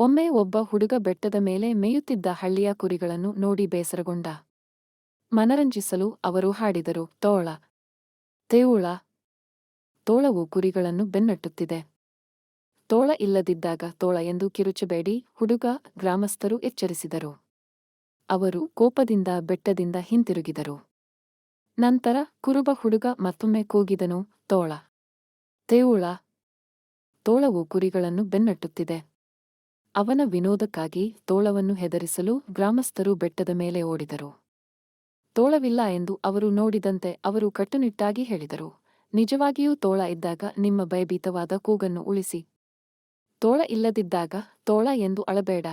ಒಮ್ಮೆ ಒಬ್ಬ ಹುಡುಗ ಬೆಟ್ಟದ ಮೇಲೆ ಮೇಯುತ್ತಿದ್ದ ಹಳ್ಳಿಯ ಕುರಿಗಳನ್ನು ನೋಡಿ ಬೇಸರಗೊಂಡ. ಮನರಂಜಿಸಲು ಅವರು ಹಾಡಿದರು, ತೋಳ, ತೇವುಳ, ತೋಳವು ಕುರಿಗಳನ್ನು ಬೆನ್ನಟ್ಟುತ್ತಿದೆ. ತೋಳ ಇಲ್ಲದಿದ್ದಾಗ ತೋಳ ಎಂದು ಕಿರುಚಬೇಡಿ, ಹುಡುಗ ಗ್ರಾಮಸ್ಥರು ಎಚ್ಚರಿಸಿದರು. ಅವರು ಕೋಪದಿಂದ ಬೆಟ್ಟದಿಂದ ಹಿಂತಿರುಗಿದರು. ನಂತರ ಕುರುಬ ಹುಡುಗ ಮತ್ತೊಮ್ಮೆ ಕೂಗಿದನು, ತೋಳ, ತೇವುಳ, ತೋಳವು ಕುರಿಗಳನ್ನು ಬೆನ್ನಟ್ಟುತ್ತಿದೆ. ಅವನ ವಿನೋದಕ್ಕಾಗಿ ತೋಳವನ್ನು ಹೆದರಿಸಲು ಗ್ರಾಮಸ್ಥರು ಬೆಟ್ಟದ ಮೇಲೆ ಓಡಿದರು. ತೋಳವಿಲ್ಲ ಎಂದು ಅವರು ನೋಡಿದಂತೆ ಅವರು ಕಟ್ಟುನಿಟ್ಟಾಗಿ ಹೇಳಿದರು. ನಿಜವಾಗಿಯೂ ತೋಳ ಇದ್ದಾಗ ನಿಮ್ಮ ಭಯಭೀತವಾದ ಕೂಗನ್ನು ಉಳಿಸಿ. ತೋಳ ಇಲ್ಲದಿದ್ದಾಗ ತೋಳ ಎಂದು ಅಳಬೇಡ.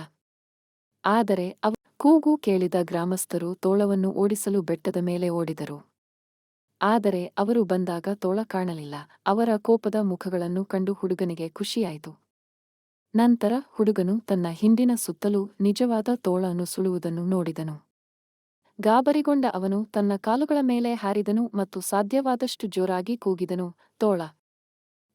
ಆದರೆ ಅವ ಕೂಗು ಕೇಳಿದ ಗ್ರಾಮಸ್ಥರು ತೋಳವನ್ನು ಓಡಿಸಲು ಬೆಟ್ಟದ ಮೇಲೆ ಓಡಿದರು. ಆದರೆ ಅವರು ಬಂದಾಗ ತೋಳ ಕಾಣಲಿಲ್ಲ. ಅವರ ಕೋಪದ ಮುಖಗಳನ್ನು ಕಂಡು ಹುಡುಗನಿಗೆ ಖುಷಿಯಾಯಿತು. ನಂತರ ಹುಡುಗನು ತನ್ನ ಹಿಂದಿನ ಸುತ್ತಲೂ ನಿಜವಾದ ತೋಳ ಸುಳುವುದನ್ನು ನೋಡಿದನು. ಗಾಬರಿಗೊಂಡ ಅವನು ತನ್ನ ಕಾಲುಗಳ ಮೇಲೆ ಹಾರಿದನು ಮತ್ತು ಸಾಧ್ಯವಾದಷ್ಟು ಜೋರಾಗಿ ಕೂಗಿದನು, ತೋಳ,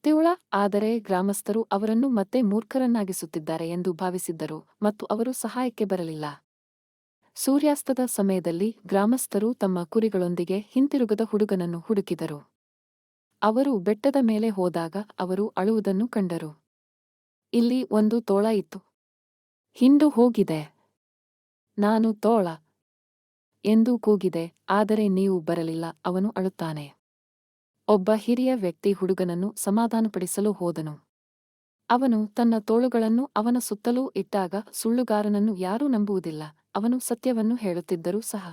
ತಿವಳ, ಆದರೆ ಗ್ರಾಮಸ್ಥರು ಅವರನ್ನು ಮತ್ತೆ ಮೂರ್ಖರನ್ನಾಗಿಸುತ್ತಿದ್ದಾರೆ ಎಂದು ಭಾವಿಸಿದ್ದರು ಮತ್ತು ಅವರು ಸಹಾಯಕ್ಕೆ ಬರಲಿಲ್ಲ. ಸೂರ್ಯಾಸ್ತದ ಸಮಯದಲ್ಲಿ ಗ್ರಾಮಸ್ಥರು ತಮ್ಮ ಕುರಿಗಳೊಂದಿಗೆ ಹಿಂತಿರುಗದ ಹುಡುಗನನ್ನು ಹುಡುಕಿದರು. ಅವರು ಬೆಟ್ಟದ ಮೇಲೆ ಹೋದಾಗ ಅವರು ಅಳುವುದನ್ನು ಕಂಡರು. ಇಲ್ಲಿ ಒಂದು ತೋಳ ಇತ್ತು. ಹಿಂಡು ಹೋಗಿದೆ. ನಾನು ತೋಳ ಎಂದು ಕೂಗಿದೆ, ಆದರೆ ನೀವು ಬರಲಿಲ್ಲ, ಅವನು ಅಳುತ್ತಾನೆ. ಒಬ್ಬ ಹಿರಿಯ ವ್ಯಕ್ತಿ ಹುಡುಗನನ್ನು ಸಮಾಧಾನಪಡಿಸಲು ಹೋದನು. ಅವನು ತನ್ನ ತೋಳುಗಳನ್ನು ಅವನ ಸುತ್ತಲೂ ಇಟ್ಟಾಗ ಸುಳ್ಳುಗಾರನನ್ನು ಯಾರೂ ನಂಬುವುದಿಲ್ಲ, ಅವನು ಸತ್ಯವನ್ನು ಹೇಳುತ್ತಿದ್ದರೂ ಸಹ.